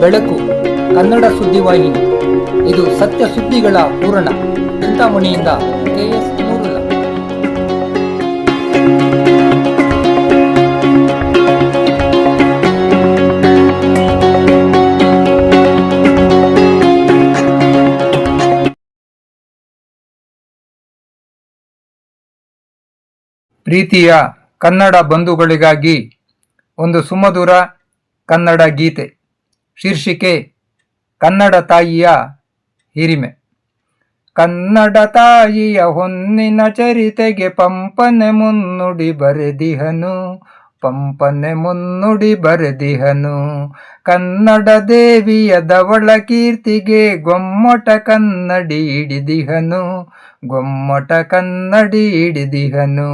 ಬೆಳಕು, ಕನ್ನಡ ಸುದ್ದಿವಾಹಿನಿ ಇದು ಸತ್ಯ ಸುದ್ದಿಗಳ ಪೂರಣ ಚಿಂತಾಮಣಿಯಿಂದ ಕೆಎಸ್ ಪ್ರೀತಿಯ ಕನ್ನಡ ಬಂಧುಗಳಿಗಾಗಿ ಒಂದು ಸುಮಧುರ ಕನ್ನಡ ಗೀತೆ. ಶೀರ್ಷಿಕೆ ಕನ್ನಡ ತಾಯಿಯ ಹಿರಿಮೆ. ಕನ್ನಡ ತಾಯಿಯ ಹೊನ್ನಿನ ಚರಿತೆಗೆ ಪಂಪನೆ ಮುನ್ನುಡಿ ಬರೆದಿಹನು. ಪಂಪನೆ ಮುನ್ನುಡಿ ಬರೆದಿಹನು. ಕನ್ನಡ ದೇವಿಯ ದವಳ ಕೀರ್ತಿಗೆ ಗೊಮ್ಮಟ ಕನ್ನಡಿ ಹಿಡಿದಿಹನು. ಗೊಮ್ಮಟ ಕನ್ನಡಿ ಹಿಡಿದಿಹನು.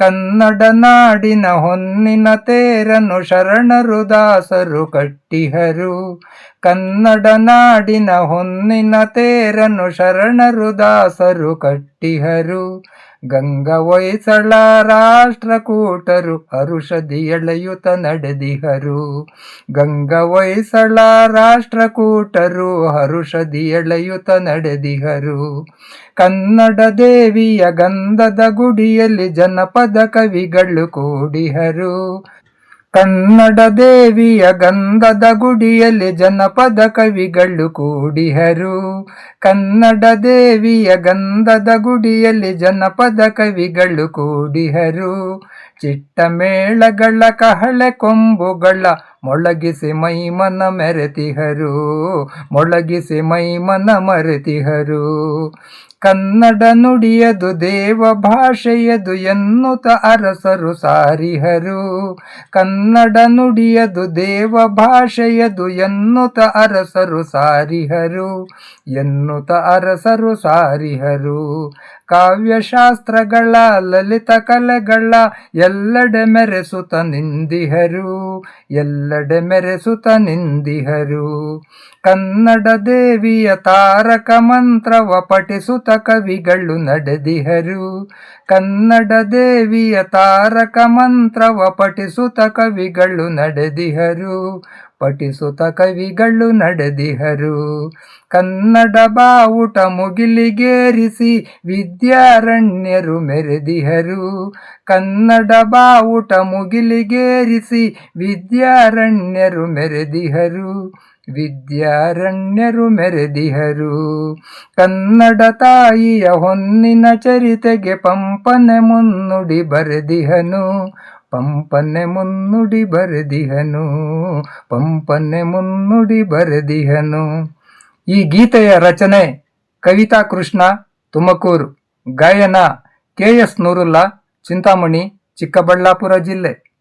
ಕನ್ನಡ ನಾಡಿನ ಹೊನ್ನಿನ ತೇರನು ಶರಣರು ದಾಸರು ಕಟ್ಟಿಹರು. ಕನ್ನಡ ನಾಡಿನ ಹೊನ್ನಿನ ತೇರನು ಶರಣರು ದಾಸರು ಕಟ್ಟಿಹರು. ಗಂಗ ಹೊಯ್ಸಳ ರಾಷ್ಟ್ರಕೂಟರು ಹರುಷದಿ ಎಳೆಯುತ ನಡೆದಿಹರು. ಗಂಗ ಹೊಯ್ಸಳ ರಾಷ್ಟ್ರಕೂಟರು ಹರುಷದಿ ಎಳೆಯುತ ನಡೆದಿಹರು. ಕನ್ನಡ ದೇವಿಯ ಗಂಧದ ಗುಡಿಯಲ್ಲಿ ಜನಪದ ಕವಿಗಳು ಕೂಡಿಹರು. ಕನ್ನಡ ದೇವಿಯ ಗಂಧದ ಗುಡಿಯಲ್ಲಿ ಜನಪದ ಕವಿಗಳು ಕೂಡಿಹರು. ಕನ್ನಡ ದೇವಿಯ ಗಂಧದ ಗುಡಿಯಲ್ಲಿ ಜನಪದ ಕವಿಗಳು ಕೂಡಿಹರು. ಚಿಟ್ಟ ಮೇಳಗಳ ಕಹಳೆ ಕೊಂಬುಗಳ ಮೊಳಗಿಸಿ ಮೈಮನ ಮೆರೆತಿಹರು. ಮೊಳಗಿಸಿ ಮೈಮನ ಮರೆತಿಹರು. ಕನ್ನಡ ನುಡಿಯದು ದೇವ ಭಾಷೆಯದು ಎನ್ನುತ ಅರಸರು ಸಾರಿಹರು. ಕನ್ನಡ ನುಡಿಯದು ದೇವ ಭಾಷೆಯದು ಎನ್ನುತ ಅರಸರು ಸಾರಿಹರು. ಎನ್ನುತ್ತ ಅರಸರು ಸಾರಿಹರು. ಕಾವ್ಯಶಾಸ್ತ್ರಗಳ, ಲಲಿತ ಕಲೆಗಳ, ಎಲ್ಲೆಡೆ ಮೆರೆಸುತ ನಿಂದಿಹರು. ಎಲ್ಲೆಡೆ ಮೆರೆಸುತ ನಿಂದಿಹರು. ಕನ್ನಡ ದೇವಿಯ ತಾರಕ ಮಂತ್ರವ ಪಠಿಸುತ ಕವಿಗಳು ನಡೆದಿಹರು. ಕನ್ನಡ ದೇವಿಯ ತಾರಕ ಮಂತ್ರವ ಪಠಿಸುತ ಕವಿಗಳು ನಡೆದಿಹರು. ಪಠಿಸುತ್ತ ಕವಿಗಳು ನಡೆದಿಹರು. ಕನ್ನಡ ಬಾವುಟ ಮುಗಿಲಿಗೇರಿಸಿ ವಿದ್ಯಾರಣ್ಯರು ಮೆರೆದಿಹರು. ಕನ್ನಡ ಬಾವುಟ ಮುಗಿಲಿಗೇರಿಸಿ ವಿದ್ಯಾರಣ್ಯರು ಮೆರೆದಿಹರು. ವಿದ್ಯಾರಣ್ಯರು ಮೆರೆದಿಹರು. ಕನ್ನಡ ತಾಯಿಯ ಹೊನ್ನಿನ ಚರಿತೆಗೆ ಪಂಪನೆ ಮುನ್ನುಡಿ ಬರೆದಿಹನು. ಪಂಪನೆ ಮುನ್ನುಡಿ ಬರೆದಿಹನು, ಪಂಪನೆ ಮುನ್ನುಡಿ ಬರೆದಿಹನು. ಈ ಗೀತೆಯ ರಚನೆ ಕವಿತಾ ಕೃಷ್ಣ, ತುಮಕೂರು, ಗಾಯನ ಕೆ ಎಸ್ ನೂರುಲ್ಲಾ, ಚಿಂತಾಮಣಿ, ಚಿಕ್ಕಬಳ್ಳಾಪುರ ಜಿಲ್ಲೆ.